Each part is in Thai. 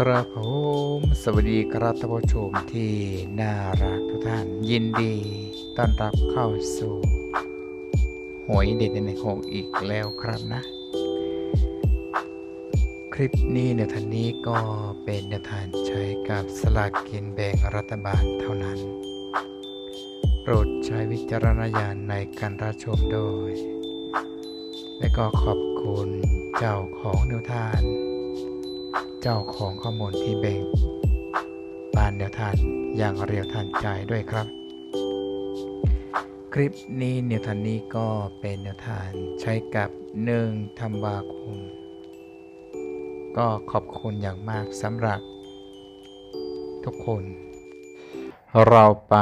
ครับผมสวัสดีครับท่านผู้ชมที่น่ารักทุกท่านยินดีต้อนรับเข้าสู่หวยเด็ดในหกอีกแล้วครับนะ คลิปนี้ในท่านนี้ก็เป็นแนวทางใช้กับสลากกินแบ่งรัฐบาลเท่านั้น โปรดใช้วิจารณญาณในการรับชมโดยและก็ขอบคุณเจ้าของแนวทาง เจ้าของข้อมูลที่แบ่งปานแนวทางอย่างเรียวทันใจด้วยครับ คลิปนี้แนวทางนี้ก็เป็นแนวทางใช้กับ1ธันวาคม ก็ขอบคุณอย่างมากสำหรับ ทุกคน เราไป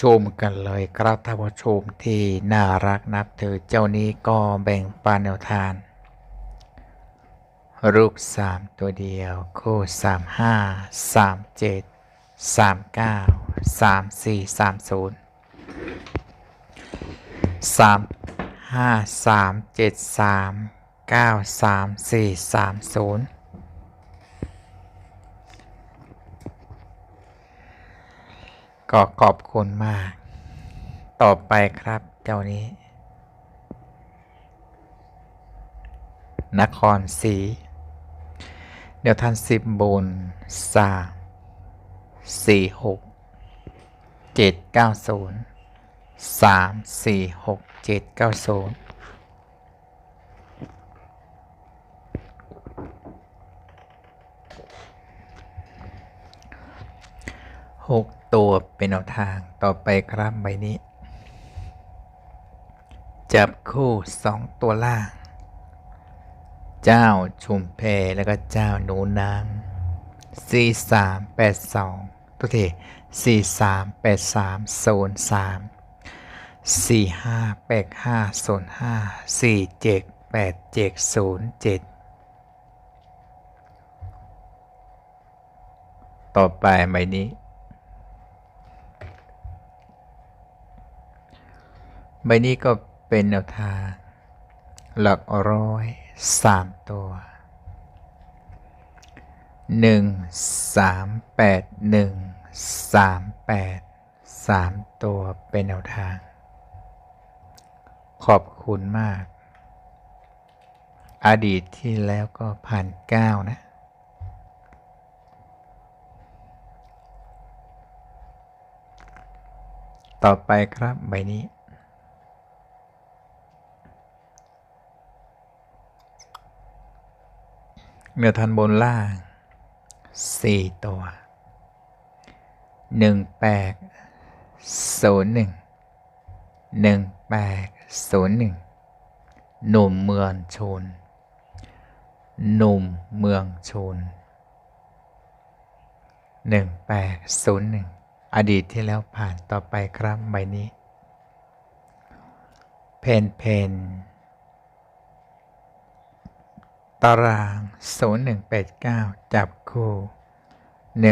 ชมกันเลยครับท่านผู้ชมที่น่ารักนับถือเจ้านี้ก็แบ่งปันแนวทาง ลูกสามตัวเดียว คู่สามห้าสามเจ็ดสามเก้าสามสี่สามศูนย์สามห้าสามเจ็ดสามเก้าสามสี่สามศูนย์ก็ขอบคุณมาก ต่อไปครับเจ้านี้ นครศรี เดี๋ยวท่านสิบบนสามสี่หกเจ็ดเก้าศูนย์สามสี่หกเจ็ดเก้าศูนย์หกตัวเป็นแนวทางต่อไปครับใบนี้ จับคู่สองตัวล่าง เจ้าชุมเพแล้วก็เจ้าหนูนางสี่สามแปดสองทุกทีสี่สามแปดสามศูนย์สามสี่ห้าแปดห้าศูนย์ห้าสี่เจ็ดแปดเจ็ดศูนย์เจ็ดต่อไปใบนี้ ใบนี้ก็เป็นแนวทาง หลักร้อย สามตัวหนึ่งสามแปดหนึ่งสามแปดสามตัวเป็นแนวทาง ขอบคุณมาก อดีตที่แล้วก็ผ่านเก้านะ ต่อไปครับใบนี้ เมื่อทันบนล่างสี่ตัวหนึ่งแปดศูนย์หนึ่งหนึ่งแปดศูนย์หนุ่มเมืองชน หนุ่มเมืองชนหนึ่งแปดศูนย์อดีตที่แล้วผ่านต่อไปครับใบนี้ เพนเพน ตาราง 0189 จับคู่ 1008 1898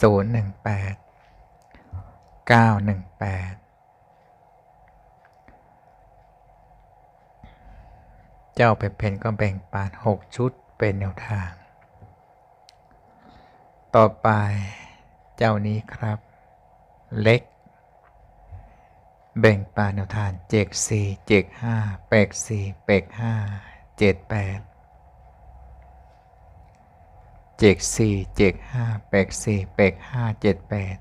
018 918 เจ้าเพนก็แบ่งปาน 6 ชุดเป็นแนวทาง ต่อไปเจ้านี้ครับ เล็ก แบ่งปานแนวทานเจ็กสี่เจ็กห้าแปกสี่แปกห้าเจ็ดแปดเจ็กสี่เจ็กห้าแปกสี่แปกห้าเจ็ดแปด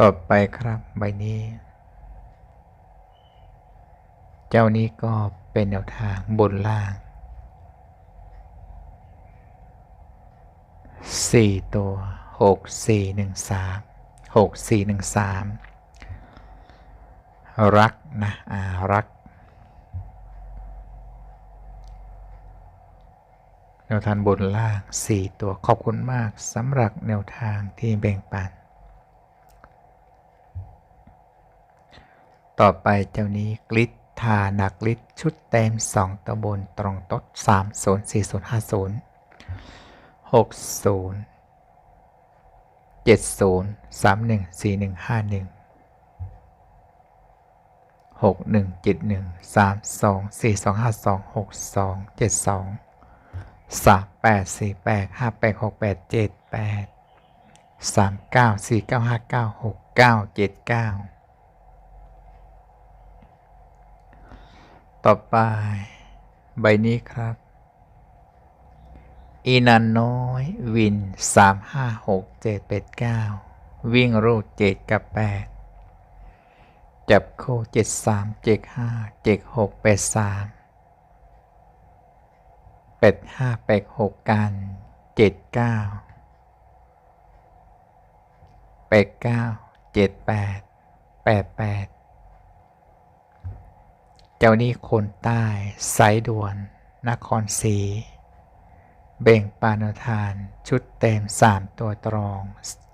ต่อไปครับใบนี้ เจ้านี้ก็เป็นแนวทางบนล่าง สี่ตัวหกสี่หนึ่งสามหกสี่หนึ่งสามรักนะอ่ารักแนวทางบนล่างสี่ตัวขอบคุณมากสำหรับแนวทางที่แบ่งปัน ต่อไปเจ้านี้กลิตทานักลิตชุดเต็มสองตัวบนตรงตดสามศูนย์สี่ศูนย์ หกศูนย์เจ็ดศูนย์สามหนึ่งสี่หนึ่งห้าหนึ่งหกหนึ่งเจ็ดหนึ่งสามสองสี่สองห้าสองหกสองเจ็ดสองสามแปดสี่แปดห้าแปดหกแปดเจ็ดแปดสามเก้าสี่เก้าห้าเก้าหกเก้าเจ็ดเก้าต่อไป ใบนี้ครับ อีนันน้อย วินสามห้าหกเจ็ดเป็ดเก้าวิ่งรูดเจ็ดกับแปดจับโคเจ็ดสามเจ็ดห้าเจ็ดหกแปดสามเป็ดห้าแปดหกกันเจ็ดเก้าแปดเก้าเจ็ดแปดแปดแปดเจ้านี้คนใต้สายด่วน นครศรี เบ่งปานทาน ชุดเต็ม 3 ตัวตรอง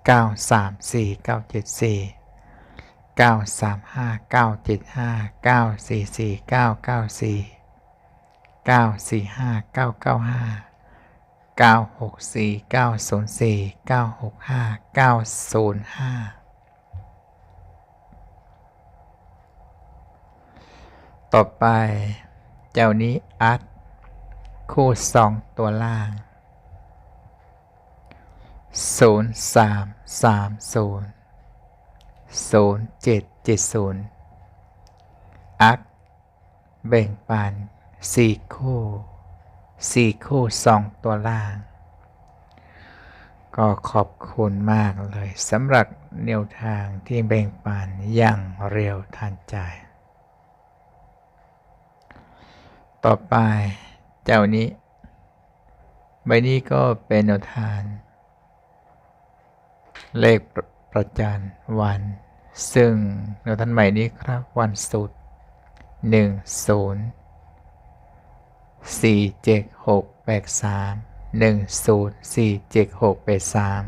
9 3 4 9 7 4 9 3 5 9 7 5 9 4 4 9 9 4 9 4 5 9 9 5 9 6 4 9 0 4 9 6 5 9 0 5 ต่อไป เจ้านี้อัด คู่สองตัวล่างศูนย์สามสามศูนย์ศูนย์เจ็ดเจ็ดศูนย์อักแบ่งปันสี่คู่สี่คู่สองตัวล่าง ก็ขอบคุณมากเลยสำหรับแนวทางที่แบ่งปันอย่างเร็วทันใจ ต่อไป เจ้านี้ ใบนี้ก็เป็นแนวทางเลขประประจันวัน ซึ่งแนวทางใหม่นี้ครับวันสุดหนึ่งศูนย์สี่เจ็ดหกแปดสามหนึ่งศูนย์สี่เจ็ดหกแปดสาม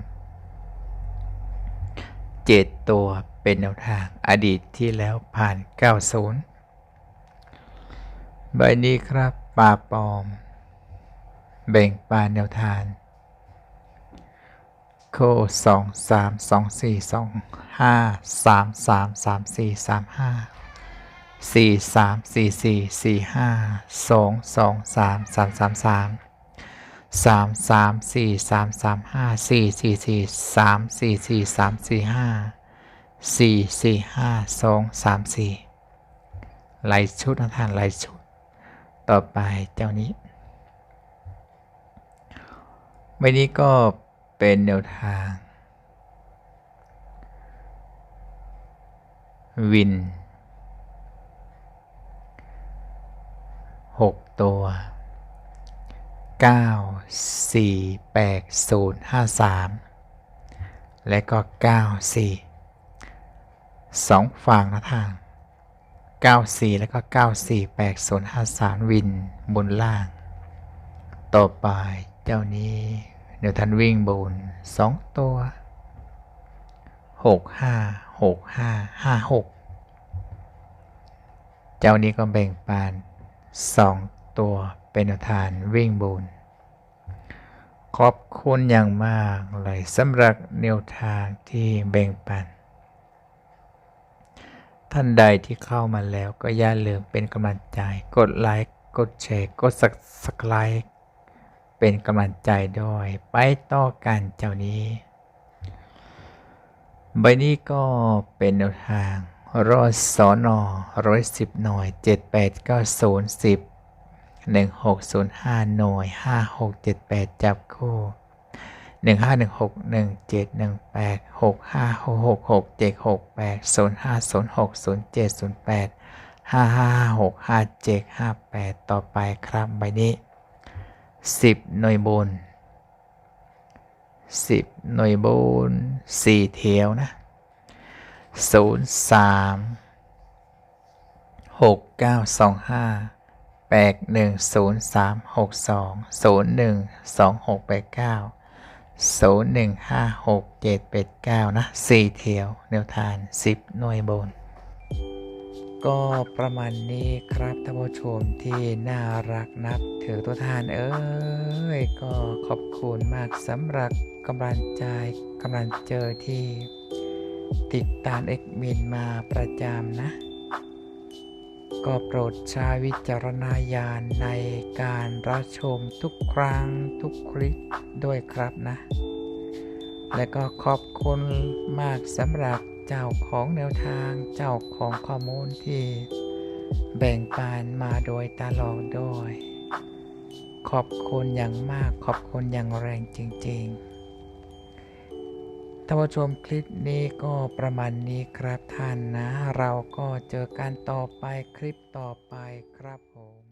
เจ็ดตัวเป็นแนวทางอดีตที่แล้วผ่าน 90 ใบนี้ครับ ปลาปลอม แบ่งปานแนวทางโคสองสามสองสี่สองห้าสามสามสามสี่สามห้าสี่สามสี่สี่สี่ห้าสองสองสามสามสามสามสามสามสี่สามสามห้าสี่สี่สี่สามสี่สี่สามสี่ห้าสี่สี่ห้าสองสามสี่ลายชุดนะท่านลายชุด ต่อไปเจ้านี้ไม่นี้ก็เป็นแนวทาง วินหกตัว 9 4 8 0 5 3 และก็ 9 4สองฝั่งนะทาง 94 แล้วก็ 94 8 0 5 3 วินบนล่าง ต่อไปเจ้านี้เดี๋ยวท่านวิ่งบนสองตัว 6 5 6 5 5 6 เจ้านี้ก็แบ่งปันสองตัวเป็นแนวทานวิ่งบนขอบคุณอย่างมากเลยสำหรับแนวทางที่แบ่งปัน ท่านใดที่เข้ามาแล้วก็อย่าลืมเป็นกำลังใจ กดไลค์ กดแชร์ กดสักสักไลค์ เป็นกำลังใจด้วย ไปต่อกันเจ้านี้ ใบนี้ก็เป็นแนวทางรอสอนอร้อยสิบหน่วยเจ็ดแปดเก้าศูนย์สิบหนึ่งหกศูนย์ห้าหน่วยห้าหกเจ็ดแปดจับคู่ หนึ่งห้าหนึ่งหกหนึ่งเจ็ดหนึ่งแปดหกห้าหกหกหกเจ็ดหกแปดศูนย์ห้าศูนย์หกศูนย์เจ็ดศูนย์แปดห้าห้าหกห้าเจ็ดห้าแปดต่อไปครับใบนี้สิบหน่วยบนสิบหน่วยบนสี่เทียวนะศูนย์สามหกเก้าสองห้าแป ดหนึ่งศูนย์หนึ่งห้าหกเจ็ดแปดเก้านะสี่เทียวแนวทานสิบหน่วยบน ก็ประมาณนี้ครับท่านผู้ชมที่น่ารักนับถือตัวทานเอ้ย ก็ขอบคุณมากสำหรับกำลังใจกำลังเจอที่ ติดตามเอ็กมินมาประจำนะ ก็โปรดใช้วิจารณญาณในการรับชมทุกครั้งทุกคลิปด้วยครับนะ และก็ขอบคุณมากสำหรับเจ้าของแนวทางเจ้าของข้อมูลที่แบ่งปันมาโดยตลอดด้วย ขอบคุณอย่างมากขอบคุณอย่างแรงจริง ๆ ท่านผู้ชมคลิปนี้ก็ประมาณนี้ครับท่านนะ เราก็เจอกันต่อไปคลิปต่อไปครับผม